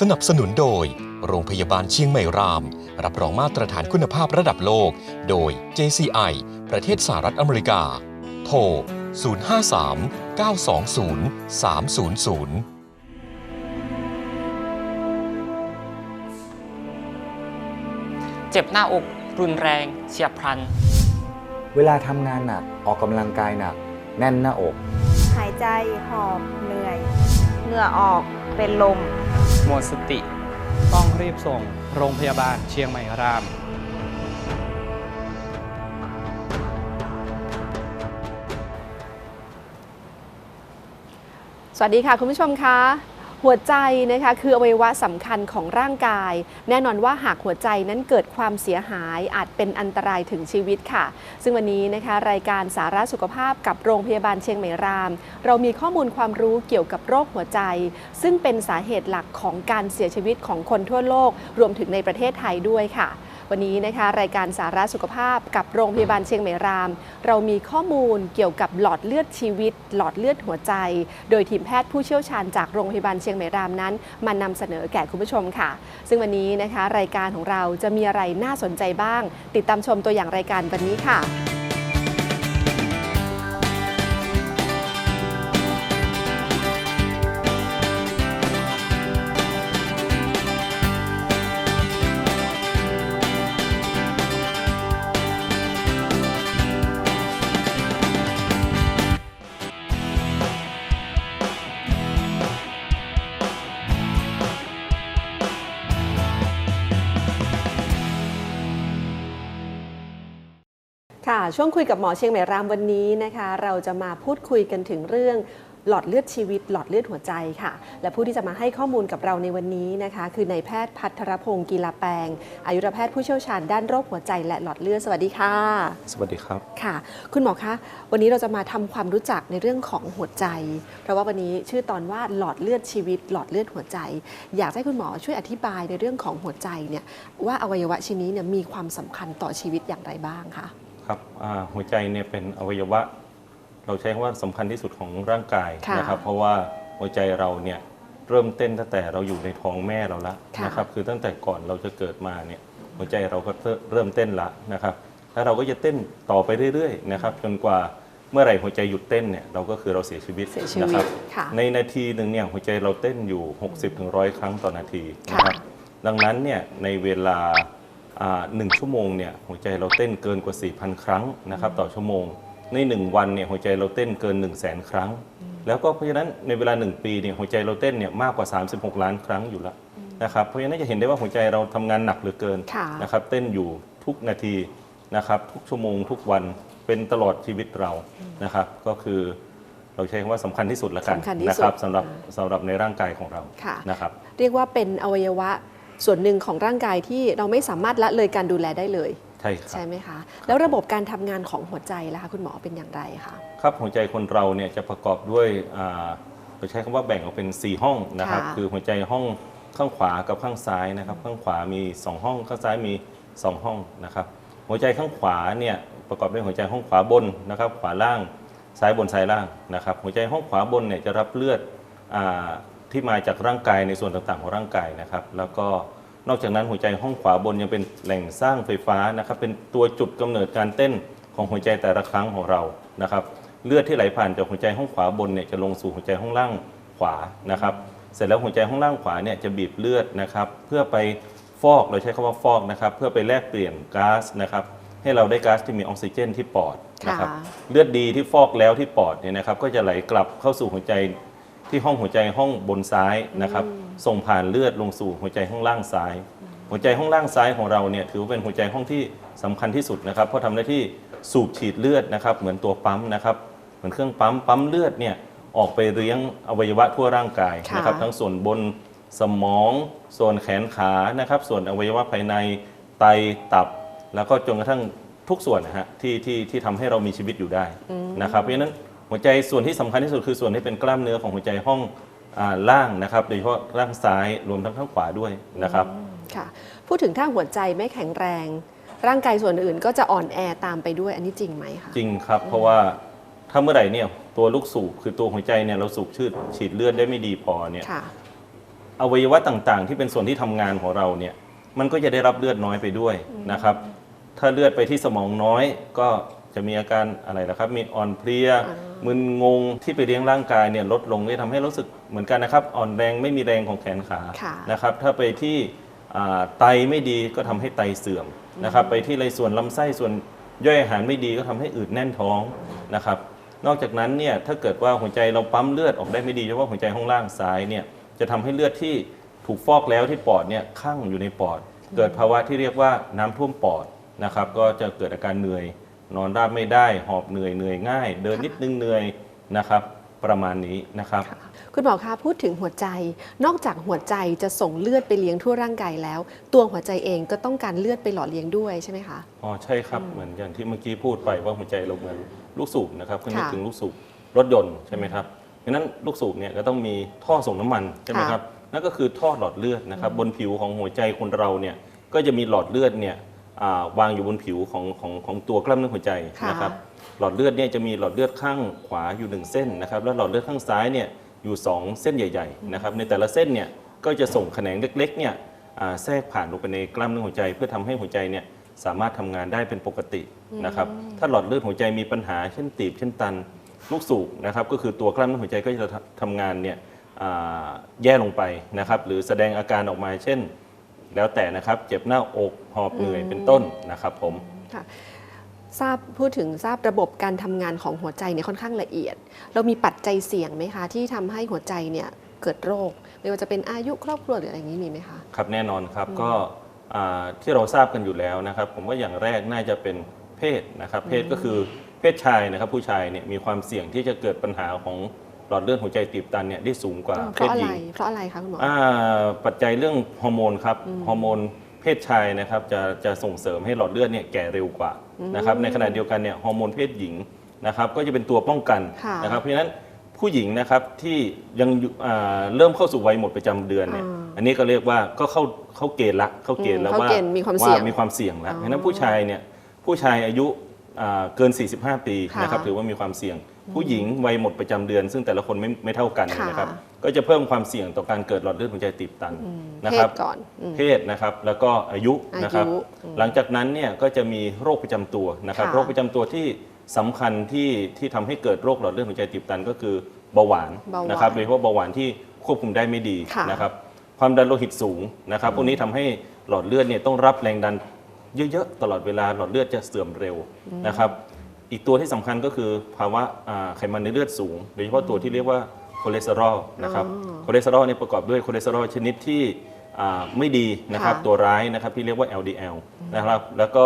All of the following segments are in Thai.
สนับสนุนโดย โรงพยาบาลเชียงใหม่ราม รับรองมาตรฐานคุณภาพระดับโลก โดย JCI ประเทศสหรัฐอเมริกา โทร 053 920 300เจ็บหน้าอกรุนแรงเฉียบพลัน เวลาทำงานหนักออกกำลังกายหนัก แน่นหน้าอก หายใจหอบเหนื่อย เหงื่อออกเป็นลม หมดสติ ต้องรีบส่งโรงพยาบาลเชียงใหม่รามสวัสดีค่ะ คุณผู้ชมคะ หัวใจนะคะคืออวัยวะสำคัญของร่างกาย แน่นอนว่าหากหัวใจนั้นเกิดความเสียหายอาจเป็นอันตรายถึงชีวิตค่ะ ซึ่งวันนี้นะคะรายการสาระสุขภาพกับโรงพยาบาลเชียงใหม่ราม เรามีข้อมูลความรู้เกี่ยวกับโรคหัวใจ ซึ่งเป็นสาเหตุหลักของการเสียชีวิตของคนทั่วโลก รวมถึงในประเทศไทยด้วยค่ะ วันนี้นะคะรายการสาระสุขภาพกับโรงพยาบาลเชียงใหม่ราม เรามีข้อมูลเกี่ยวกับหลอดเลือดชีวิต หลอดเลือดหัวใจ โดยทีมแพทย์ผู้เชี่ยวชาญจากโรงพยาบาลเชียงใหม่รามนั้น มานำเสนอแก่คุณผู้ชมค่ะ ซึ่งวันนี้นะคะรายการของเราจะมีอะไรน่าสนใจบ้าง ติดตามชมตัวอย่างรายการวันนี้ค่ะ ช่วงคุยกับหมอเชียงใหม่รามวันนี้นะคะ เราจะมาพูดคุยกันถึงเรื่องหลอดเลือดชีวิต หลอดเลือดหัวใจค่ะ และผู้ที่จะมาให้ข้อมูลกับเราในวันนี้นะคะ คือนายแพทย์พัทรพงศ์กีฬาแปลง อายุรแพทย์ผู้เชี่ยวชาญด้านโรคหัวใจและหลอดเลือดสวัสดีค่ะ สวัสดีครับค่ะ คุณหมอคะ วันนี้เราจะมาทำความรู้จักในเรื่องของหัวใจ เพราะว่าวันนี้ชื่อตอนว่าหลอดเลือดชีวิต หลอดเลือดหัวใจ อยากให้คุณหมอช่วยอธิบายในเรื่องของหัวใจเนี่ยว่าอวัยวะชิ้นนี้เนี่ยมีความสำคัญต่อชีวิตอย่างไรบ้างคะ ครับอ่าหัวใจเนี่ยเป็นอวัยวะ เราใช้คำว่าสำคัญที่สุดของร่างกายค่ะนะครับ เพราะว่าหัวใจเราเนี่ยเริ่มเต้นตั้งแต่เราอยู่ในท้องแม่เราละค่ะนะครับคือตั้งแต่ก่อนเราจะเกิดมาเนี่ยหัวใจเราก็เริ่มเต้นละนะครับแล้วเราก็จะเต้นต่อไปเรื่อยๆนะครับจนกว่าเมื่อไหร่หัวใจหยุดเต้นเนี่ยเราก็คือเราเสียชีวิตเสียชีนะวิครัตบค่ะในนาทีหนึ่งเนี่ยหัวใจเราเต้นอยู่ 60-100ถึง100 ครั้งต่อนาทีนะครับดังนั้นเนี่ยในเวลาอ่า หนึ่งชั่วโมงเนี่ยหัวใจเราเต้นเกินกว่า 4,000 ครั้งนะครับต่อชั่วโมง ใน 1 วันเนี่ยหัวใจเราเต้นเกิน 1 0 0 0 0แสนครั้ง แล้วก็เพราะฉะนั้นในเวลา 1 ปีเนี่ยหัวใจเราเต้นเนี่ยมากกว่า 36 ล้านครั้งอยู่แล้วนะครับเพราะฉะนั้นจะเห็นได้ว่าหัวใจเราทำงานหนักเหลือเกินค่ะนะครับเต้นอยู่ทุกนาทีนะครับทุกชั่วโมงทุกวันเป็นตลอดชีวิตเรานะครับก็คือเราใช้คำว่าสำคัญที่สุดแล้วกันสำคัญที่สุดนะครับสำหรับอ่าสำหรับในร่างกายของเราค่ะนะครับเรียกว่าเป็นอวัยวะ ส่วนหนึ่งของร่างกายที่เราไม่สามารถละเลยการดูแลได้เลย ใช่ครับ ใช่ไหมคะ แล้วระบบการทำงานของหัวใจล่ะคะคุณหมอเป็นอย่างไรคะครับหัวใจคนเราเนี่ยจะประกอบด้วยอ่าเราใช้คำว่าแบ่งออกเป็น 4 ห้องนะครับค่ะคือหัวใจห้องข้างขวากับข้างซ้ายนะครับ ข้างขวามี 2 ห้อง ข้างซ้ายมี 2 ห้องนะครับหัวใจข้างขวาเนี่ยประกอบด้วยหัวใจห้องขวาบนนะครับ ขวาล่างซ้ายบนซ้ายล่างนะครับ หัวใจห้องขวาบนเนี่ยจะรับเลือดอา ที่มาจากร่างกายในส่วนต่างๆของร่างกายนะครับ แล้วก็นอกจากนั้นหัวใจห้องขวาบนยังเป็นแหล่งสร้างไฟฟ้านะครับ เป็นตัวจุดกำเนิดการเต้นของหัวใจแต่ละครั้งของเรานะครับ เลือดที่ไหลผ่านจากหัวใจห้องขวาบนเนี่ยจะลงสู่หัวใจห้องล่างขวานะครับ เสร็จแล้วหัวใจห้องล่างขวาเนี่ยจะบีบเลือดนะครับ เพื่อไปฟอกเราใช้คำว่าฟอกนะครับ เพื่อไปแลกเปลี่ยนก๊าซนะครับให้เราได้ก๊าซที่มีออกซิเจนที่ปอดนะครับค่ะเลือดดีที่ฟอกแล้วที่ปอดเนี่ยนะครับ ก็จะไหลกลับเข้าสู่หัวใจ ที่ห้องหัวใจห้องบนซ้ายนะครับส่งผ่านเลือดลงสู่หัวใจห้องล่างซ้าย หัวใจห้องล่างซ้ายของเราเนี่ยถือว่าเป็นหัวใจห้องที่สำคัญที่สุดนะครับ เพราะทำหน้าที่สูบฉีดเลือดนะครับ เหมือนตัวปั๊มนะครับเหมือนเครื่องปั๊มปั๊มเลือดเนี่ยออกไปเลี้ยงอวัยวะทั่วร่างกายค่ะนะครับทั้งส่วนบนสมอง ส่วนแขนขานะครับ ส่วนอวัยวะภายในไตตับ แล้วก็จนกระทั่งทุกส่วนนะฮะที่ที่ที่ทำให้เรามีชีวิตอยู่ได้นะครับเพราะฉะนั้น หัวใจส่วนที่สำคัญที่สุดคือส่วนที่เป็นกล้ามเนื้อของหัวใจห้องอ่าล่างนะครับโดยเฉพาะล่างซ้ายรวมทั้งข้างขวาด้วยนะครับค่ะพูดถึงถ้าหัวใจไม่แข็งแรง ร่างกายส่วนอื่นก็จะอ่อนแอตามไปด้วยอันนี้จริงไหมคะจริงครับ เพราะว่าถ้าเมื่อไหร่เนี่ยตัวลูกสูบคือตัวหัวใจเนี่ยเราสูบชืดฉีดเลือดได้ไม่ดีพอเนี่ยค่ะอวัยวะต่างๆ ที่เป็นส่วนที่ทำงานของเราเนี่ยมันก็จะได้รับเลือดน้อยไปด้วยนะครับ ถ้าเลือดไปที่สมองน้อยก็ จะมีอาการอะไรนะครับ มีอ่อนเพลีย มึนงงที่ไปเลี้ยงร่างกายเนี่ยลดลงก็ทำให้รู้สึกเหมือนกันนะครับ อ่อนแรงไม่มีแรงของแขนขาค่ะนะครับ ถ้าไปที่อ่าไตไม่ดีก็ทำให้ไตเสื่อมนะครับ ไปที่ในส่วนลำไส้ส่วนย่อยอาหารไม่ดีก็ทำให้อืดแน่นท้องนะครับ นอกจากนั้นเนี่ยถ้าเกิดว่าหัวใจเราปั๊มเลือดออกได้ไม่ดีเฉพาะหัวใจห้องล่างซ้ายเนี่ยจะทำให้เลือดที่ถูกฟอกแล้วที่ปอดเนี่ยข้างอยู่ในปอด เกิดภาวะที่เรียกว่าน้ำท่วมปอดนะครับ ก็จะเกิดอาการเหนื่อย นอนราบไม่ได้หอบเหนื่อยเหนื่อยง่าย เดินนิดนึงเหนื่อยนะครับ ประมาณนี้นะครับ คุณหมอคะพูดถึงหัวใจ นอกจากหัวใจจะส่งเลือดไปเลี้ยงทั่วร่างกายแล้ว ตัวหัวใจเองก็ต้องการเลือดไปหล่อเลี้ยงด้วยใช่ไหมคะ อ๋อใช่ครับเหมือนอย่างที่เมื่อกี้พูดไปว่าหัวใจเราเหมือนลูกสูบนะครับก็นึกค่ะถึงลูกสูบรถยนต์ใช่ไหมครับดังนั้นลูกสูบเนี่ยก็ต้องมีท่อส่งน้ำมันใช่ไหมค่ะครับนั่นก็คือท่อหลอดเลือดนะครับบนผิวของหัวใจคนเราเนี่ยก็จะมีหลอดเลือดเนี่ยอ่า วางอยู่บนผิวของของของตัวกล้ามเนื้อหัวใจค่ะนะครับ หลอดเลือดเนี่ยจะมีหลอดเลือดข้างขวาอยู่หนึ่งเส้นนะครับ แล้วหลอดเลือดข้างซ้ายเนี่ยอยู่สองเส้นใหญ่ๆนะครับ ในแต่ละเส้นเนี่ยก็จะส่งแขนงเล็กๆเนี่ยอ่าแทรกผ่านลงไปในกล้ามเนื้อหัวใจ เพื่อทำให้หัวใจเนี่ยสามารถทำงานได้เป็นปกตินะครับ ถ้าหลอดเลือดหัวใจมีปัญหาเช่นตีบเช่นตันลูกสูบนะครับก็คือตัวกล้ามเนื้อหัวใจก็จะทำงานเนี่ยอ่าแย่ลงไปนะครับ หรือแสดงอาการออกมาเช่น แล้วแต่นะครับ เจ็บหน้าอกหอบเหนื่อยเป็นต้นนะครับผม ค่ะทราบพูดถึงทราบระบบการทำงานของหัวใจเนี่ยค่อนข้างละเอียด เรามีปัจจัยเสี่ยงไหมคะที่ทำให้หัวใจเนี่ยเกิดโรค ไม่ว่าจะเป็นอายุครอบครัวหรืออะไรอย่างนี้มีไหมคะ ครับแน่นอนครับก็อ่าที่เราทราบกันอยู่แล้วนะครับ ผมว่าอย่างแรกน่าจะเป็นเพศนะครับ เพศก็คือเพศชายนะครับ ผู้ชายเนี่ยมีความเสี่ยงที่จะเกิดปัญหาของ หลอดเลือดหัวใจตีบตันเนี่ยได้สูงกว่าเพเพราะศอะหไรญิงเพราะอะไรคะคุณหมอ อ่าปัจจัยเรื่องฮอร์โมนครับฮอร์โมนเพศชายนะครับจะจะส่งเสริมให้หลอดเลือดเนี่ยแก่เร็วกว่านะครับในขณะเดียวกันเนี่ยฮอร์โมนเพศหญิงนะครับก็จะเป็นตัวป้องกันค่ะนะครับเพราะฉะนั้นผู้หญิงนะครับที่ยังอยู่อ่าเริ่มเข้าสู่วัยหมดประจำเดือนเนี่ยอ่าอันนี้ก็เรียกว่าก็เข้าเข้าเกณฑ์ละเข้าเกณฑ์แล้วอืมว่าเข้าเกณฑ์มีความเสี่ยงมีความเสี่ยงแล้วอ๋อ เพราะฉะนั้นผู้ชายเนี่ยผู้ชายอายุอ่า เกิน 45 ปีค่ะนะครับถือว่ามีความเสี่ยง ผู้หญิงวัยหมดประจำเดือน ซึ่งแต่ละคนไม่ไม่เท่ากันค่ะนะครับก็จะเพิ่มความเสี่ยงต่อการเกิดหลอดเลือดหัวใจตีบตันนะเพครัศบก่อนอืมเพศนะครับแล้วก็อายุอายุนะครับอืมหลังจากนั้นเนี่ยก็จะมีโรคประจำตัวนะครับค่ะโรคประจำตัวที่สำคัญที่ที่ทำให้เกิดโรคหลอดเลือดหัวใจตีบตันก็คือเบาหวานเบาหวานนะครับโดยเฉพาะเบาหวานที่ควบคุมได้ไม่ดีค่ะนะครับความดันโลหิตสูงนะครับพวกนี้ทำให้หลอดเลือดเนี่ยต้องรับแรงดัน เยอะๆ ตลอดเวลาหลอดเลือดจะเสื่อมเร็วนะครับ อีกตัวที่สำคัญก็คือภาวะอ่าไขมันในเลือดสูง โดยเฉพาะตัวที่เรียกว่าคอเลสเตอรอลนะครับอ๋อคอเลสเตอรอลเนี่ยประกอบด้วยคอเลสเตอรอลชนิดที่อ่าไม่ดีนะครับค่ะตัวร้ายนะครับที่เรียกว่า LDL นะครับแล้วก็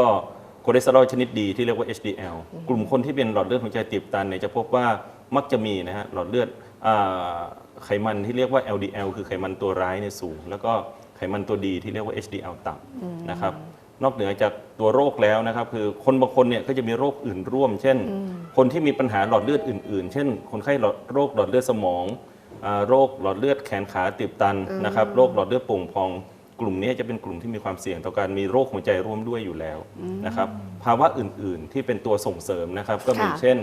คอเลสเตอรอลชนิดดีที่เรียกว่า HDL กลุ่มคนที่เป็นหลอดเลือดหัวใจตีบตันเนี่ยจะพบว่ามักจะมีนะฮะหลอดเลือดอาไขมันที่เรียกว่า LDL คือไขมันตัวร้ายเนี่ยสูง แล้วก็ไขมันตัวดีที่เรียกว่า HDL ต่ำนะครับ นอกเหนือจากตัวโรคแล้วนะครับ คือคนบางคนเนี่ยก็จะมีโรคอื่นร่วม เช่น คนที่มีปัญหาหลอดเลือดอื่น ๆ เช่น คนไข้หลอดโรคหลอดเลือดสมองอ่าโรคหลอดเลือดแขนขาตีบตันนะครับโรคหลอดเลือดโป่งพอง กลุ่มนี้จะเป็นกลุ่มที่มีความเสี่ยงต่อการมีโรคหัวใจร่วมด้วยอยู่แล้วนะครับภาวะอื่นๆที่เป็นตัวส่งเสริมนะครับ ก็มีค่ะเช่น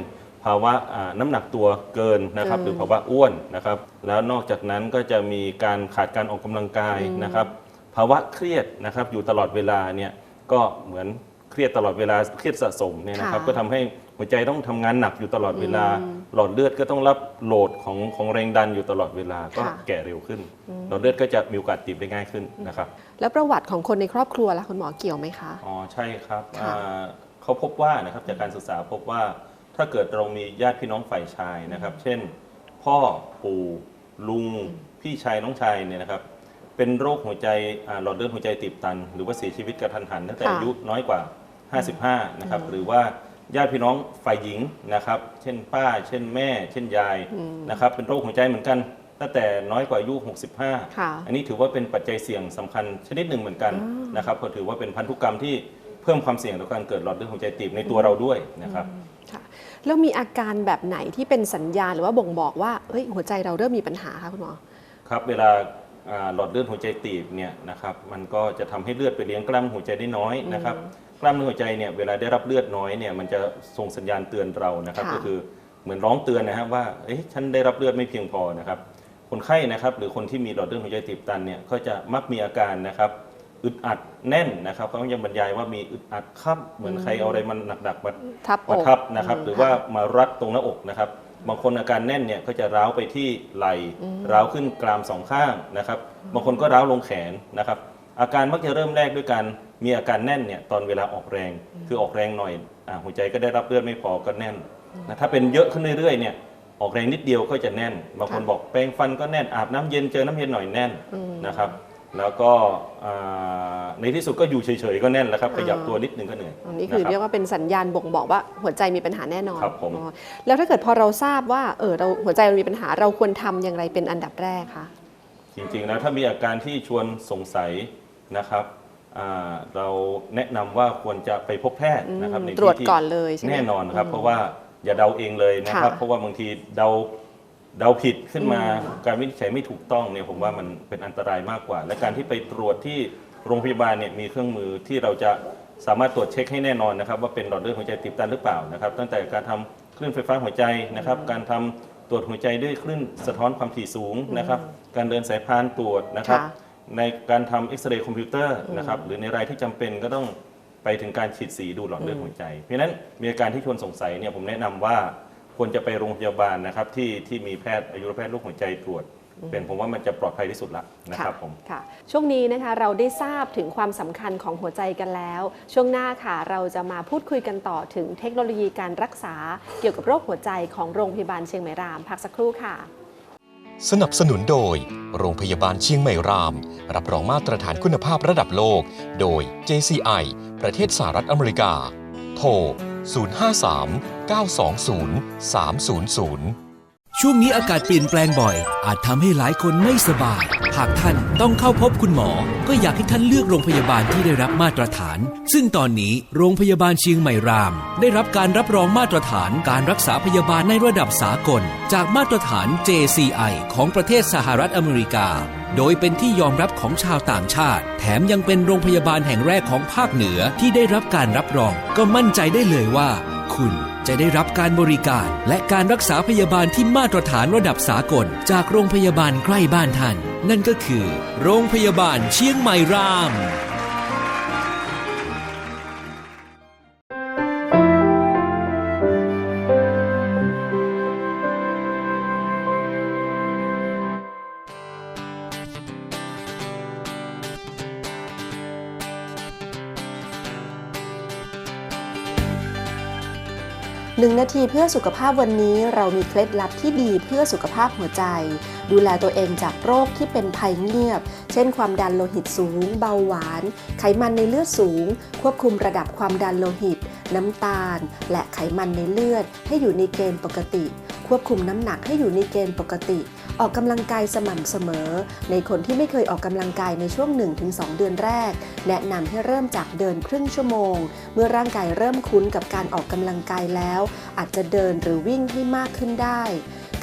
ภาวะอ่าน้ำหนักตัวเกินนะครับเกินหรือภาวะอ้วนนะครับ แล้วนอกจากนั้นก็จะมีการขาดการออกกำลังกายนะครับ ภาวะเครียดนะครับอยู่ตลอดเวลาเนี่ย ก็เหมือนเครียดตลอดเวลาเครียดสะสมเนี่ยนะครับค่ะก็ทำให้หัวใจต้องทำงานหนักอยู่ตลอดเวลา หลอดเลือดก็ต้องรับโหลดของของแรงดันอยู่ตลอดเวลาก็ค่ะ แก่เร็วขึ้น หลอดเลือดก็จะมีโอกาสตีบได้ง่ายขึ้นนะครับ แล้วประวัติของคนในครอบครัวล่ะคุณหมอเกี่ยวไหมคะ อ๋อใช่ครับค่ะ อ่าเขาพบว่านะครับจากการศึกษาพบว่าถ้าเกิดเรามีญาติพี่น้องฝ่ายชายนะครับ เช่น พ่อปู่ลุงพี่ชายน้องชายเนี่ยนะครับ เป็นโรคหัวใจอ่าหลอดเลือดหัวใจตีบตัน หรือว่าเสียชีวิตกระทันหันตั้งแต่ค่ะ อายุน้อยกว่า 55 นะครับ หรือว่าญาติพี่น้องฝ่ายหญิงนะครับ เช่นป้า เช่นแม่ เช่นยายนะครับ เป็นโรคหัวใจเหมือนกันตั้งแต่น้อยกว่าอายุ 65 ค่ะอันนี้ถือว่าเป็นปัจจัยเสี่ยงสำคัญชนิดหนึ่งเหมือนกันนะครับเพราะถือว่าเป็นพันธุกรรมที่เพิ่มความเสี่ยงต่อการเกิดหลอดเลือดหัวใจตีบในตัวเราด้วยนะครับ ค่ะแล้วมีอาการแบบไหนที่เป็นสัญญาณหรือว่าบ่งบอกว่าเฮ้ยหัวใจเราเริ่มมีปัญหาคะคุณหมอ ครับเวลาอ่า หลอดเลือดหัวใจตีบเนี่ยนะครับมันก็จะทำให้เลือดไปเลี้ยงกล้ามหัวใจได้น้อยนะครับกล้ามเนื้อหัวใจเนี่ยเวลาได้รับเลือดน้อยเนี่ยมันจะส่งสัญญาณเตือนเรานะครับค่ะก็คือเหมือนร้องเตือนนะครับว่าเอ๊ะฉันได้รับเลือดไม่เพียงพอนะครับคนไข้นะครับหรือคนที่มีหลอดเลือดหัวใจตีบตันเนี่ยก็จะมักมีอาการนะครับอึดอัดแน่นนะครับเขาก็ยังบรรยายว่ามีอึดอัดครับเหมือนใครเอาอะไรมันหนักๆมาทับอกมาทับนะครับอืมหรือว่ามารัดตรงหน้าอกนะครับ บางคนอาการแน่นเนี่ยก็จะร้าวไปที่ไหล่อืมร้าวขึ้นกรามสองข้างนะครับ บางคนก็ร้าวลงแขนนะครับ อาการมักจะเริ่มแรกด้วยการมีอาการแน่นเนี่ยตอนเวลาออกแรง คือออกแรงหน่อยอาหัวใจก็ได้รับเลือดไม่พอก็แน่นนะถ้าเป็นเยอะขึ้นเรื่อยๆเนี่ยออกแรงนิดเดียวก็จะแน่น บางคนบอกแปรงฟันก็แน่นอาบน้ำเย็นเจอน้ำเย็นหน่อยแน่นอืมนะครับ แล้วก็อ่าในที่สุดก็อยู่เฉยๆก็แน่นแล้วครับขยับตัวนิดนึงก็เหนื่อยอันนี้คือนะเรีรัยบกว่าเป็นสัญญาณบ่งบอกว่าหัวใจมีปัญหาแน่นอนครับผมอ๋อแล้วถ้าเกิดพอเราทราบว่าเออเราหัวใจเรามีปัญหาเราควรทำอย่างไรเป็นอันดับแรกคะจริงๆแล้วถ้ามีอาการที่ชวนสงสัยนะครับอ่าเราแนะนำว่าควรจะไปพบแพทย์นะครับอืมในตรวจที่ก่อนเลยใช่ไหมแน่นอนครับอืมเพราะว่าอย่าเดาเองเลยนะครับค่ะเพราะว่าบางทีเดา เดาผิดขึ้นมาอืมการวินิจฉัยไม่ถูกต้องเนี่ยผมว่ามันเป็นอันตรายมากกว่า และการที่ไปตรวจที่โรงพยาบาลเนี่ยมีเครื่องมือที่เราจะสามารถตรวจเช็คให้แน่นอนนะครับ ว่าเป็นหลอดเลือดหัวใจตีบตันหรือเปล่านะครับ ตั้งแต่การทำคลื่นไฟฟ้าหัวใจนะครับ การทำตรวจหัวใจด้วยคลื่นสะท้อนความถี่สูงนะครับ การเดินสายพานตรวจนะครับ ค่ะในการทำเอ็กซเรย์คอมพิวเตอร์นะครับ หรือในรายที่จำเป็นก็ต้องไปถึงการฉีดสีดูหลอดเลือดหัวใจ เพราะฉะนั้นมีอาการที่ชวนสงสัยเนี่ยผมแนะนำว่า ควรจะไปโรงพยาบาลนะครับที่ที่มีแพทย์อายุรแพทย์โรคหัวใจตรวจ เป็นผมว่ามันจะปลอดภัยที่สุดละนะครับผมค่ะ ช่วงนี้นะคะเราได้ทราบถึงความสำคัญของหัวใจกันแล้ว ช่วงหน้าค่ะเราจะมาพูดคุยกันต่อถึงเทคโนโลยีการรักษาเกี่ยวกับโรคหัวใจของโรงพยาบาลเชียงใหม่รามพักสักครู่ค่ะสนับสนุนโดย โรงพยาบาลเชียงใหม่ราม รับรองมาตรฐานคุณภาพระดับโลก โดย JCI ประเทศสหรัฐอเมริกา โทร 053 920 300ช่วงนี้อากาศเปลี่ยนแปลงบ่อย อาจทำให้หลายคนไม่สบาย หากท่านต้องเข้าพบคุณหมอ ก็อยากให้ท่านเลือกโรงพยาบาลที่ได้รับมาตรฐาน ซึ่งตอนนี้โรงพยาบาลเชียงใหม่ราม ได้รับการรับรองมาตรฐานการรักษาพยาบาลในระดับสากล จากมาตรฐาน JCI ของประเทศสหรัฐอเมริกา โดยเป็นที่ยอมรับของชาวต่างชาติ แถมยังเป็นโรงพยาบาลแห่งแรกของภาคเหนือที่ได้รับการรับรอง ก็มั่นใจได้เลยว่า คุณ จะได้รับการบริการ และการรักษาพยาบาลที่มาตรฐานระดับสากล จากโรงพยาบาลใกล้บ้านท่าน นั่นก็คือ โรงพยาบาลเชียงใหม่ราม นาทีเพื่อสุขภาพวันนี้เรามีเคล็ดลับที่ดีเพื่อสุขภาพหัวใจ ดูแลตัวเองจากโรคที่เป็นภัยเงียบ เช่น ความดันโลหิตสูง เบาหวาน ไขมันในเลือดสูง ควบคุมระดับความดันโลหิต น้ำตาล และไขมันในเลือดให้อยู่ในเกณฑ์ปกติ ควบคุมน้ำหนักให้อยู่ในเกณฑ์ปกติ ออกกำลังกายสม่ำเสมอ ในคนที่ไม่เคยออกกำลังกายในช่วง 1-2 เดือนแรก แนะนำให้เริ่มจากเดินครึ่งชั่วโมง เมื่อร่างกายเริ่มคุ้นกับการออกกำลังกายแล้ว อาจจะเดินหรือวิ่งให้มากขึ้นได้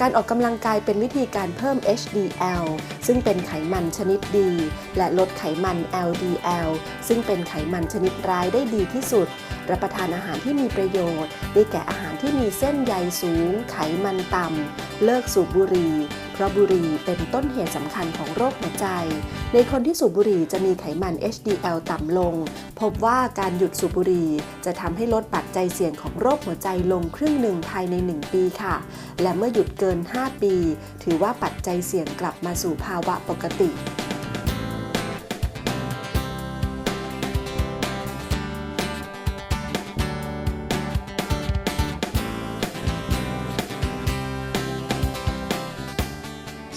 การออกกำลังกายเป็นวิธีการเพิ่ม HDL ซึ่งเป็นไขมันชนิดดี และลดไขมัน LDL ซึ่งเป็นไขมันชนิดร้ายได้ดีที่สุด รับประทานอาหารที่มีประโยชน์ ได้แก่อาหารที่มีเส้นใยสูง ไขมันต่ำ เลิกสูบบุหรี่ เพราะบุหรี่เป็นต้นเหตุสำคัญของโรคหัวใจ ในคนที่สูบบุหรี่จะมีไขมัน HDL ต่ำลง พบว่าการหยุดสูบบุหรี่จะทำให้ลดปัจจัยเสี่ยงของโรคหัวใจลงครึ่งหนึ่งภายใน 1 ปีค่ะ และเมื่อหยุดเกิน 5 ปี ถือว่าปัจจัยเสี่ยงกลับมาสู่ภาวะปกติ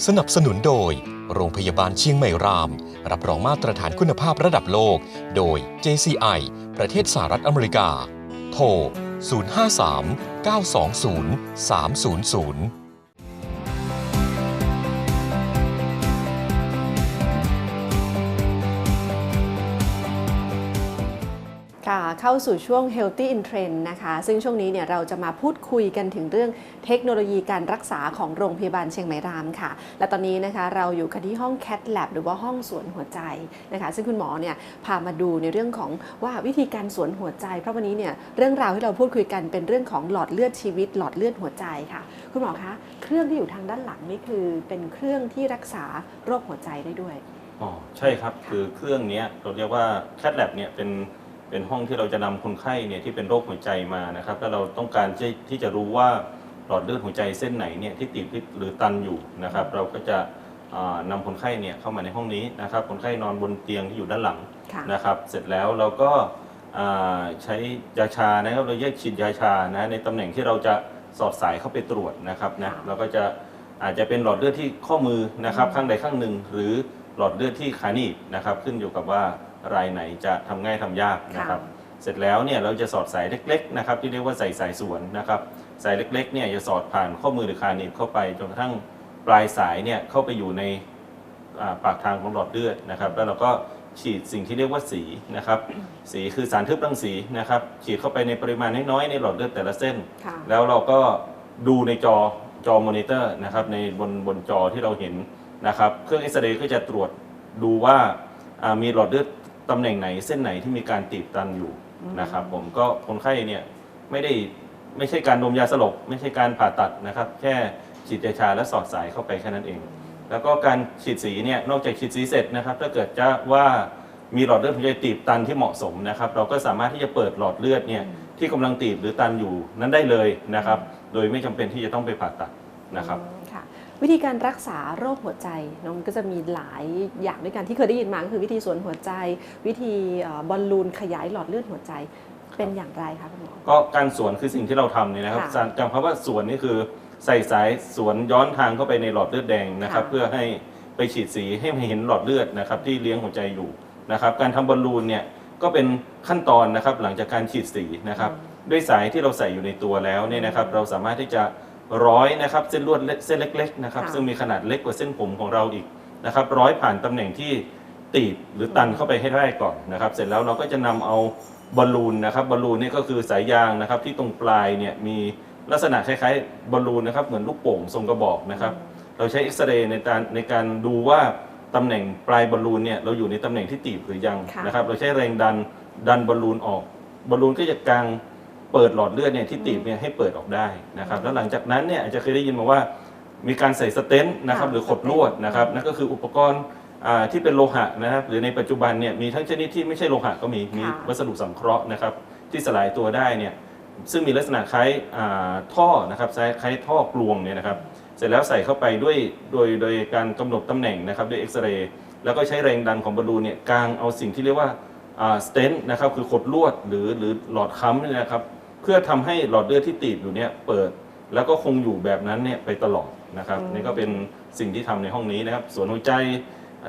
สนับสนุนโดย โรงพยาบาลเชียงใหม่ราม รับรองมาตรฐานคุณภาพระดับโลก โดย JCI ประเทศสหรัฐอเมริกา โทร 053 920 300 เข้าสู่ช่วง Healthy in Trend นะคะ ซึ่งช่วงนี้เนี่ยเราจะมาพูดคุยกันถึงเรื่องเทคโนโลยีการรักษาของโรงพยาบาลเชียงใหม่รามค่ะ และตอนนี้นะคะเราอยู่กันที่ห้อง Cat Lab หรือว่าห้องสวนหัวใจนะคะ ซึ่งคุณหมอเนี่ยพามาดูในเรื่องของว่าวิธีการสวนหัวใจ เพราะวันนี้เนี่ยเรื่องราวที่เราพูดคุยกันเป็นเรื่องของหลอดเลือดชีวิต หลอดเลือดหัวใจค่ะ คุณหมอคะเครื่องที่อยู่ทางด้านหลังนี่คือเป็นเครื่องที่รักษาโรคหัวใจได้ด้วยอ๋อใช่ครับคือเครื่องนี้เราเรียกว่าแคทแลบเนี่ยเป็น เป็นห้องที่เราจะนำคนไข้เนี่ยที่เป็นโรคหัวใจมานะครับแล้วเราต้องการที่ที่จะรู้ว่าหลอดเลือดหัวใจเส้นไหนเนี่ยที่ตีบหรือตันอยู่นะครับ เราก็จะอ่านำคนไข้เนี่ยเข้ามาในห้องนี้นะครับ คนไข้นอนบนเตียงที่อยู่ด้านหลังค่ะนะครับ เสร็จแล้วเราก็อ่าใช้ยาชานะครับเราแยกฉีดยาชานะในตำแหน่งที่เราจะสอดสายเข้าไปตรวจนะครับนะค่ะเราก็จะอาจจะเป็นหลอดเลือดที่ข้อมือนะครับข้างใดข้างหนึ่ง หรือหลอดเลือดที่ขาหนีบนะครับขึ้นอยู่กับว่า รายไหนจะทำง่ายทำยากนะครับ เสร็จแล้วเนี่ยเราจะสอดสายเล็กๆนะครับที่เรียกว่าใส่สายสวนนะครับสายเล็กๆเนี่ยจะสอดผ่านข้อมือหรือขาหนีบเข้าไปจนกระทั่งปลายสายเนี่ยเข้าไปอยู่ในอ่าปากทางของหลอดเลือดนะครับ แล้วเราก็ฉีดสิ่งที่เรียกว่าสีนะครับ สีคือสารทึบรังสีนะครับ ฉีดเข้าไปในปริมาณน้อยๆในหลอดเลือดแต่ละเส้นค่ะแล้วเราก็ดูในจอจอมอนิเตอร์นะครับในบนบนจอที่เราเห็นนะครับ เครื่องเอ็กซเรย์ก็จะตรวจดูว่าอ่ามีหลอดเลือด ตำแหน่งไหนเส้นไหนที่มีการตีบตันอยู่นะครับ ผมก็คนไข้เนี่ยไม่ได้ไม่ใช่การดมยาสลบไม่ใช่การผ่าตัดนะครับ แค่ฉีดยาชาและสอดสายเข้าไปแค่นั้นเอง แล้วก็การฉีดสีเนี่ยนอกจากฉีดสีเสร็จนะครับ ถ้าเกิดจะว่ามีหลอดเลือดหัวใจตีบตันที่เหมาะสมนะครับ เราก็สามารถที่จะเปิดหลอดเลือดเนี่ยที่กำลังตีบหรือตันอยู่นั้นได้เลยนะครับ โดยไม่จำเป็นที่จะต้องไปผ่าตัดนะครับอืมค่ะ วิธีการรักษาโรคหัวใจน้องก็จะมีหลายอย่างด้วยกันที่เคยได้ยินมาก็คือวิธีสวนหัวใจ วิธีเอ่อบอลลูนขยายหลอดเลือดหัวใจเป็นอย่างไรคะคุณหมอ ก็การสวนคือสิ่งที่เราทำเนี่ยนะครับค่ะจำคำว่าสวนนี่คือใส่สายสวนย้อนทางเข้าไปในหลอดเลือดแดงนะครับค่ะเพื่อให้ไปฉีดสีให้เห็นหลอดเลือดนะครับที่เลี้ยงหัวใจอยู่นะครับ การทำบอลลูนเนี่ยก็เป็นขั้นตอนนะครับหลังจากการฉีดสีนะครับด้วยสายที่เราใส่อยู่ในตัวแล้วเนี่ยนะครับ เราสามารถที่จะ ร้อยนะครับเส้นลวดเล็กเส้นเล็กๆนะครับค่ะ ซึ่งมีขนาดเล็กกว่าเส้นผมของเราอีกนะครับร้อยผ่านตำแหน่งที่ตีบหรือตันเข้าไปให้ได้ก่อนนะครับ เสร็จแล้วเราก็จะนำเอาบอลลูนนะครับบอลลูนนี่ก็คือสายยางนะครับที่ตรงปลายเนี่ยมีลักษณะคล้ายๆบอลลูนนะครับเหมือนลูกโป่งทรงกระบอกนะครับ เราใช้เอ็กซเรย์ในการในการดูว่าตำแหน่งปลายบอลลูนเนี่ยเราอยู่ในตำแหน่งที่ตีบหรือยังค่ะ นะครับ เราใช้แรงดันดันบอลลูนออกบอลลูนก็จะกาง เปิดหลอดเลือดเนี่ยที่ตีบเนี่ยให้เปิดออกได้นะครับแล้วหลังจากนั้นเนี่ยอาจจะเคยได้ยินมาว่ามีการใส่สเตนต์นะครับค่ะ หรือขดลวดนะครับนั่นก็คืออุปกรณ์อ่าที่เป็นโลหะนะครับหรือในปัจจุบันเนี่ยมีทั้งชนิดที่ไม่ใช่โลหะก็มีมีค่ะวัสดุสังเคราะห์นะครับที่สลายตัวได้เนี่ยซึ่งมีลักษณะคล้ายอ่าท่อนะครับคล้ายคล้ายท่อกลวงเนี่ยนะครับเสร็จแล้วใส่เข้าไปด้วยโดยโดยการกำหนดตำแหน่งนะครับด้วยเอ็กซเรย์แล้วก็ใช้แรงดันของบอลลูนเนี่ยกางเอาสิ่งที่เรียกว่า สเตนต์นะครับคือขดลวดหรือหรือหลอดค้ำเนี่ยนะครับเพื่อทำให้หลอดเลือดที่ตีบอยู่เนี่ยเปิดแล้วก็คงอยู่แบบนั้นเนี่ยไปตลอดนะครับอืมนี่ก็เป็นสิ่งที่ทำในห้องนี้นะครับ ส่วนหัวใจ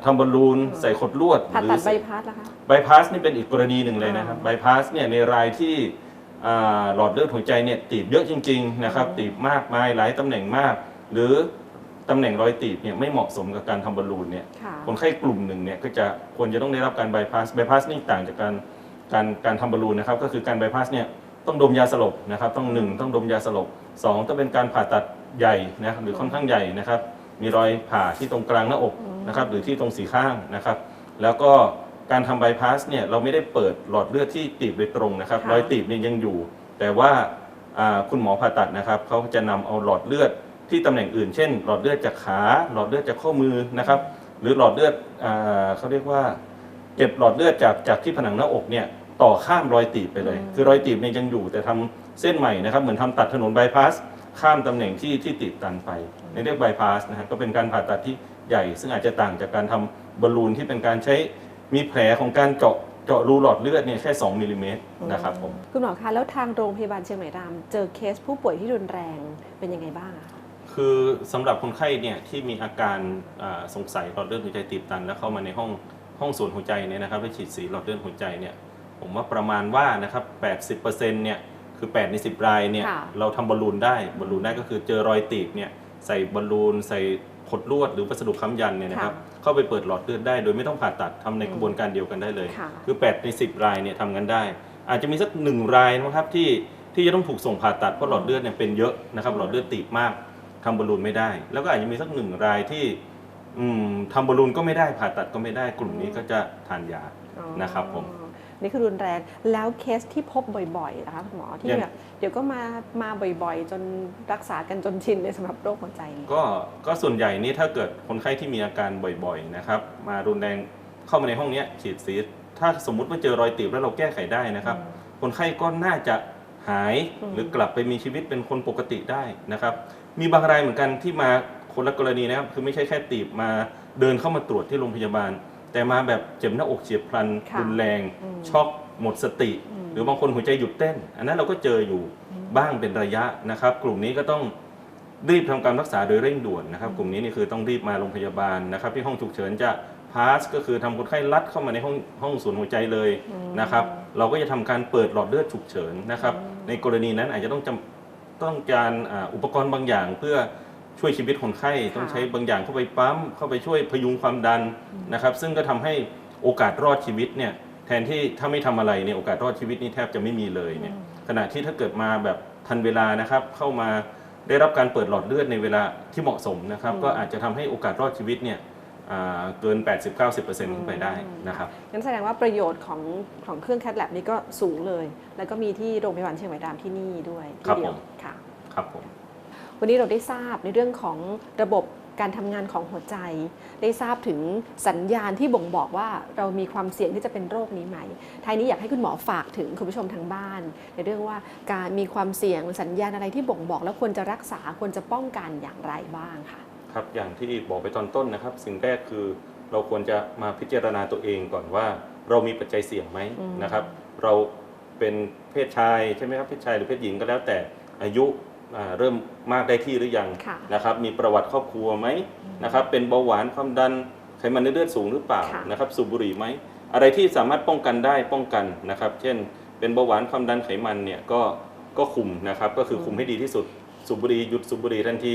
ทำบอลลูนใส่ขดลวดผ่าหรืตัดอใบพัดล่ะคะบายพาสนี่เป็นอีกกรณีหนึ่งเลยนะครับอ่าบายพาสเนี่ยในรายที่อ่าหลอดเลือดหัวใจเนี่ยตีบเยอะจริงๆนะครับอืมตีบมากมายหลายตำแหน่งมาก หรือตำแหน่งรอยตีบเนี่ยไม่เหมาะสมกับการทำบอลลูนเนี่ยค่ะคนไข้กลุ่มหนึ่งเนี่ยก็จะควรจะต้องได้รับการบายพาสบายพาสนี่ต่างจากการการการทำบอลลูนนะครับก็คือการบายพาสเนี่ย ต้องดมยาสลบนะครับ ต้องหนึ่งต้องดมยาสลบสองต้องเป็นการผ่าตัดใหญ่นะครับหรือค่อนข้างใหญ่นะครับ มีรอยผ่าที่ตรงกลางหน้าอกนะครับหรือที่ตรงสีข้างนะครับ แล้วก็การทำบายพาสเนี่ยเราไม่ได้เปิดหลอดเลือดที่ตีบโดยตรงนะครับค่ะรอยตีบเนี่ยยังอยู่ แต่ว่าอ่าคุณหมอผ่าตัดนะครับเขาจะนำเอาหลอดเลือดที่ตำแหน่งอื่น เช่น หลอดเลือดจากขา หลอดเลือดจากข้อมือนะครับ หรือหลอดเลือดอ่าเขาเรียกว่าเก็บหลอดเลือดจากจากที่ผนังหน้าอกเนี่ย ต่อข้ามรอยตีบไปเลยอืมคือรอยตีบเนี่ยยังอยู่แต่ทำเส้นใหม่นะครับ เหมือนทำตัดถนนบายพาสข้ามตำแหน่งที่ที่ตีบตันไปในเรียกบายพาสนะฮะก็เป็นการผ่าตัดที่ใหญ่ ซึ่งอาจจะต่างจากการทำบอลลูนที่เป็นการใช้มีแผลของการเจาะเจาะรูหลอดเลือดเนี่ยแค่ 2มิลลิเมตรนะครับผมคุณหมอคะแล้วทางโรงพยาบาลเชียงใหม่รามเจอเคสผู้ป่วยที่รุนแรงเป็นยังไงบ้างอะคะคือสำหรับคนไข้เนี่ยที่มีอาการอ่าสงสัยหลอดเลือดหัวใจตีบตัน แล้วเข้ามาในห้องห้องส่วนหัวใจเนี่ยนะครับไปฉีดสีหลอดเลือดหัวใจเนี่ย ผมว่าประมาณว่านะครับ 80%เนี่ยคือ 8 ใน 10 รายเนี่ยค่ะเราทำบอลลูนได้บอลลูนได้ก็คือเจอรอยตีบเนี่ยใส่บอลลูนใส่ขดลวดหรือวัสดุค้ำยันเนี่ยนะครับเข้าไปเปิดหลอดเลือดได้โดยไม่ต้องผ่าตัดทำในกระบวนการเดียวกันได้เลย ค่ะ คือ 8 ใน 10 รายเนี่ยทำกันได้ อาจจะมีสักหนึ่งรายนะครับที่ที่จะต้องถูกส่งผ่าตัดเพราะหลอดเลือดเนี่ยเป็นเยอะนะครับหลอดเลือดตีบมากทำบอลลูนไม่ได้ แล้วก็อาจจะมีสักหนึ่งรายที่อืมทำบอลลูนก็ไม่ได้ผ่าตัดก็ไม่ได้กลุ่มนี้ก็จะทานยา นะครับผม อ๋อ นี่คือรุนแรง แล้วเคสที่พบบ่อยๆนะคะคุณหมอที่อย่างแบบเดี๋ยวก็มามาบ่อยๆ จนรักษากันจนชินเลยสำหรับโรคหัวใจนี้ก็ก็ส่วนใหญ่นี่ถ้าเกิดคนไข้ที่มีอาการบ่อยๆนะครับมารุนแรงเข้ามาในห้องเนี้ยฉีดซีสถ้าสมมุติว่าเจอรอยตีบแล้วเราแก้ไขได้นะครับ คนไข้ก็น่าจะหายอืมหรือกลับไปมีชีวิตเป็นคนปกติได้นะครับ มีบางรายเหมือนกันที่มาคนละกรณีนะครับคือไม่ใช่แค่ตีบมาเดินเข้ามาตรวจที่โรงพยาบาล แต่มาแบบเจ็บหน้าอกเฉียบพลันค่ะรุนแรง อืมช็อกหมดสติ อืม หรือบางคนหัวใจหยุดเต้น อันนั้นเราก็เจออยู่บ้างเป็นระยะนะครับ กลุ่มนี้ก็ต้องรีบทำการรักษาโดยเร่งด่วนนะครับ กลุ่มนี้นี่คือต้องรีบมาโรงพยาบาลนะครับ ที่ห้องฉุกเฉินจะพาสก็คือทำคนไข้ลัดเข้ามาในห้องห้องศูนย์หัวใจเลยนะครับ เราก็จะทำการเปิดหลอดเลือดฉุกเฉินนะครับ ในกรณีนั้นอาจจะต้องจำต้องการอ่าอุปกรณ์บางอย่างเพื่อ ช่วยชีวิตคนไข้ต้องใช้บางอย่างเข้าไปปั๊มเข้าไปช่วยพยุงความดันนะครับ ซึ่งก็ทำให้โอกาสรอดชีวิตเนี่ยแทนที่ถ้าไม่ทำอะไรเนี่ยโอกาสรอดชีวิตนี่แทบจะไม่มีเลยเนี่ยขณะที่ถ้าเกิดมาแบบทันเวลานะครับเข้ามาได้รับการเปิดหลอดเลือดในเวลาที่เหมาะสมนะครับ ก็อาจจะทำให้โอกาสรอดชีวิตเนี่ยอ่าเกิน 80-90%ขึ้นไปได้นะครับงั้นแสดงว่าประโยชน์ของของเครื่องแคทแลบนี้ก็สูงเลย แล้วก็มีที่โรงพยาบาลเชียงใหม่ดามที่นี่ด้วยที่ครับเดียผวมค่ะครับผม วันนี้เราได้ทราบในเรื่องของระบบการทำงานของหัวใจ ได้ทราบถึงสัญญาณที่บ่งบอกว่าเรามีความเสี่ยงที่จะเป็นโรคนี้ไหมท้ายนี้อยากให้คุณหมอฝากถึงคุณผู้ชมทางบ้าน ในเรื่องว่าการมีความเสี่ยงสัญญาณอะไรที่บ่งบอก แล้วควรจะรักษาควรจะป้องกันอย่างไรบ้างค่ะครับอย่างที่บอกไปตอนต้นนะครับ สิ่งแรกคือเราควรจะมาพิจารณาตัวเองก่อนว่า เรามีปัจจัยเสี่ยงไหมอืมนะครับ เราเป็นเพศชายใช่ไหมครับเพศชายหรือเพศหญิงก็แล้วแต่อายุอ่า เริ่มมากได้ที่หรือยังค่ะนะครับ มีประวัติครอบครัวไหมนะครับ เป็นเบาหวานความดันไขมันในเลือดสูงหรือเปล่าค่ะนะครับ สูบบุหรี่ไหมอะไรที่สามารถป้องกันได้ป้องกันนะครับ เช่น เป็นเบาหวานความดันไขมันเนี่ยก็ก็คุมนะครับ ก็คือคุมให้ดีที่สุดสูบบุหรี่หยุดสูบบุหรี่ทันที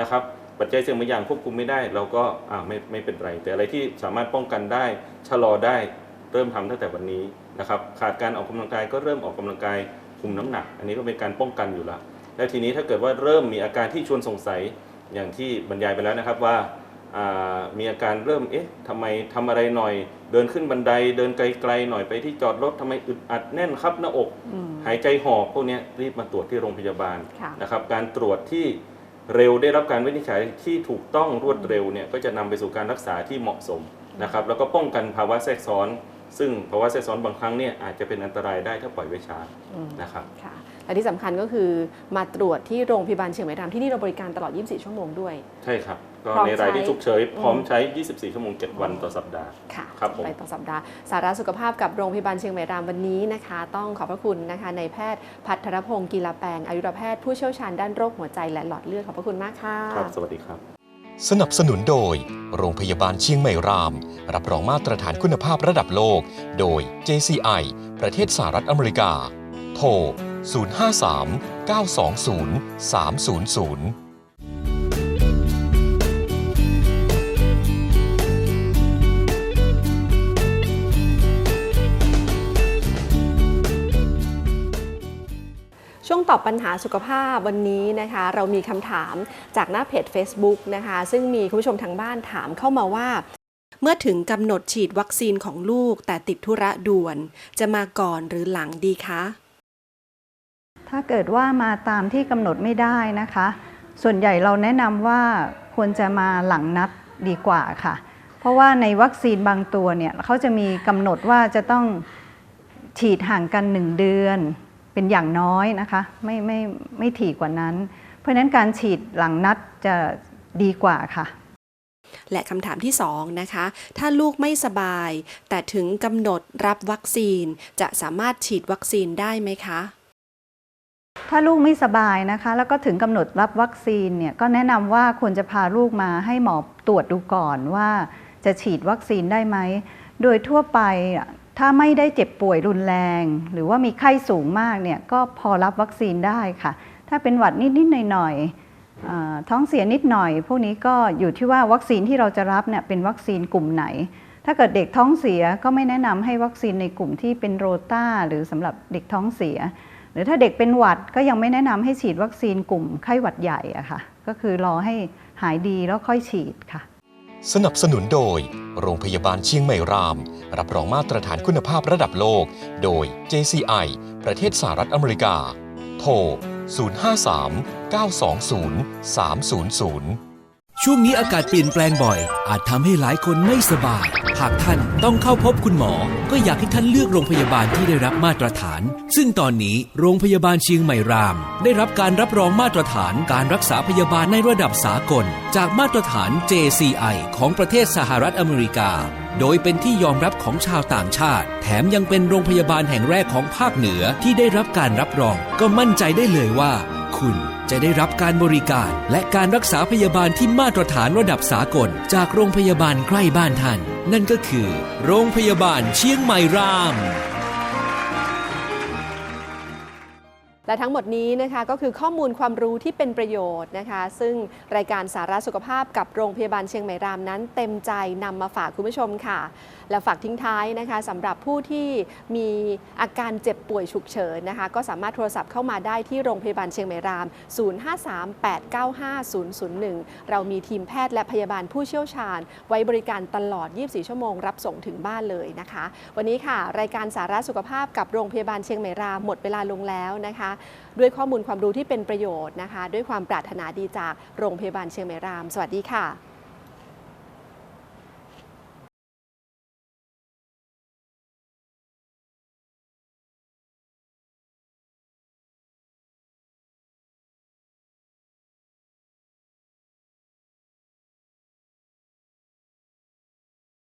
นะครับปัจจัยเสี่ยงบางอย่างควบคุมไม่ได้เราก็อ่าไม่ไม่เป็นไร แต่อะไรที่สามารถป้องกันได้ชะลอได้เริ่มทำตั้งแต่วันนี้นะครับ ขาดการออกกำลังกายก็เริ่มออกกำลังกายคุมน้ำหนัก อันนี้ก็เป็นการป้องกันอยู่แล้ว แล้วทีนี้ถ้าเกิดว่าเริ่มมีอาการที่ชวนสงสัยอย่างที่บรรยายไปแล้วนะครับว่าอ่ามีอาการเริ่มเอ๊ะทำไมทำอะไรหน่อย เดินขึ้นบันไดเดินไกลๆหน่อยไปที่จอดรถทำไมอึดอัดแน่นครับหน้าอกอืมหายใจหอบพวกเนี้ยรีบมาตรวจที่โรงพยาบาลค่ะนะครับ การตรวจที่เร็วได้รับการวินิจฉัยที่ถูกต้องรวดเร็วเนี่ยก็จะนำไปสู่การรักษาที่เหมาะสมนะครับ แล้วก็ป้องกันภาวะแทรกซ้อน ซึ่งภาวะแทรกซ้อนบางครั้งเนี่ยอาจจะเป็นอันตรายได้ถ้าปล่อยไว้ช้าอืมนะครับค่ะ และที่สำคัญก็คือมาตรวจที่โรงพยาบาลเชียงใหม่ดามที่นี่เราบริการตลอด 24 ชั่วโมงด้วย ใช่ครับ ก็พร้อมในรายที่ใช้ฉุกเฉินพร้อมใช้ 24 ชั่วโมง 7 วันต่อสัปดาห์ค่ะครับผมไปต่อสัปดาห์ สาระสุขภาพกับโรงพยาบาลเชียงใหม่รามวันนี้นะคะ ต้องขอบพระคุณนะคะในแพทย์พัทรพงศ์กีฬาแปลงอายุรแพทย์ผู้เชี่ยวชาญด้านโรคหัวใจและหลอดเลือดขอบพระคุณมากค่ะครับสวัสดีครับ สนับสนุนโดย โรงพยาบาลเชียงใหม่ราม รับรองมาตรฐานคุณภาพระดับโลก โดย JCI ประเทศสหรัฐอเมริกา โทร 053 920 300ช่วงตอบปัญหาสุขภาพวันนี้นะคะ เรามีคำถามจากหน้าเพจ Facebook นะคะ ซึ่งมีคุณผู้ชมทางบ้านถามเข้ามาว่า เมื่อถึงกำหนดฉีดวัคซีนของลูกแต่ติดธุระด่วน จะมาก่อนหรือหลังดีคะ ถ้าเกิดว่ามาตามที่กำหนดไม่ได้นะคะ ส่วนใหญ่เราแนะนำว่าควรจะมาหลังนัดดีกว่าค่ะ เพราะว่าในวัคซีนบางตัวเนี่ยเขาจะมีกำหนดว่าจะต้องฉีดห่างกัน 1 เดือนเป็นอย่างน้อยนะคะไม่ไม่ไม่ถี่กว่านั้น เพราะฉะนั้นการฉีดหลังนัดจะดีกว่าค่ะ และคำถามที่ 2 นะคะ ถ้าลูกไม่สบาย แต่ถึงกำหนดรับวัคซีนจะสามารถฉีดวัคซีนได้ไหมคะ ถ้าลูกไม่สบายนะคะ แล้วก็ถึงกำหนดรับวัคซีนเนี่ยก็แนะนำว่าควรจะพาลูกมาให้หมอตรวจดูก่อนว่าจะฉีดวัคซีนได้ไหม โดยทั่วไปถ้าไม่ได้เจ็บป่วยรุนแรง หรือว่ามีไข้สูงมากเนี่ยก็พอรับวัคซีนได้ค่ะ ถ้าเป็นหวัดนิดๆหน่อยๆอ่าท้องเสียนิดหน่อย พวกนี้ก็อยู่ที่ว่าวัคซีนที่เราจะรับเนี่ยเป็นวัคซีนกลุ่มไหน ถ้าเกิดเด็กท้องเสียก็ไม่แนะนำให้วัคซีนในกลุ่มที่เป็นโรต้าหรือสำหรับเด็กท้องเสีย รือถ้าเด็กเป็นหวัดก็ยังไม่แนะนำให้ฉีดวัคซีนกลุ่มไข้หวัดใหญ่อะค่ะ ก็คือรอให้หายดีแล้วค่อยฉีดค่ะ สนับสนุนโดย โรงพยาบาลเชียงใหม่ราม รับรองมาตรฐานคุณภาพระดับโลก โดย JCI ประเทศสหรัฐอเมริกา โทร 053 920 300 ช่วงนี้อากาศเปลี่ยนแปลงบ่อย อาจทำให้หลายคนไม่สบาย หากท่านต้องเข้าพบคุณหมอ ก็อยากให้ท่านเลือกโรงพยาบาลที่ได้รับมาตรฐาน ซึ่งตอนนี้โรงพยาบาลเชียงใหม่ราม ได้รับการรับรองมาตรฐานการรักษาพยาบาลในระดับสากล จากมาตรฐาน JCI ของประเทศสหรัฐอเมริกา โดยเป็นที่ยอมรับของชาวต่างชาติ แถมยังเป็นโรงพยาบาลแห่งแรกของภาคเหนือที่ได้รับการรับรอง ก็มั่นใจได้เลยว่า คุณ จะได้รับการบริการ และการรักษาพยาบาลที่มาตรฐานระดับสากล จากโรงพยาบาลใกล้บ้านท่าน นั่นก็คือ โรงพยาบาลเชียงใหม่ราม และทั้งหมดนี้นะคะก็คือข้อมูลความรู้ที่เป็นประโยชน์นะคะ ซึ่งรายการสาระสุขภาพกับโรงพยาบาลเชียงใหม่รามนั้น เต็มใจนำมาฝากคุณผู้ชมค่ะ และฝากทิ้งท้ายนะคะสำหรับผู้ที่มีอาการเจ็บป่วยฉุกเฉินนะคะ ก็สามารถโทรศัพท์เข้ามาได้ที่โรงพยาบาลเชียงใหม่ราม 0538950001 เรามีทีมแพทย์และพยาบาลผู้เชี่ยวชาญ ไว้บริการตลอด 24 ชั่วโมง รับส่งถึงบ้านเลยนะคะ วันนี้ค่ะ รายการสาระสุขภาพกับโรงพยาบาลเชียงใหม่รามหมดเวลาลงแล้วนะคะด้วยข้อมูลความรู้ที่เป็นประโยชน์นะคะ ด้วยความปรารถนาดีจากโรงพยาบาลเชียงใหม่ราม สวัสดีค่ะ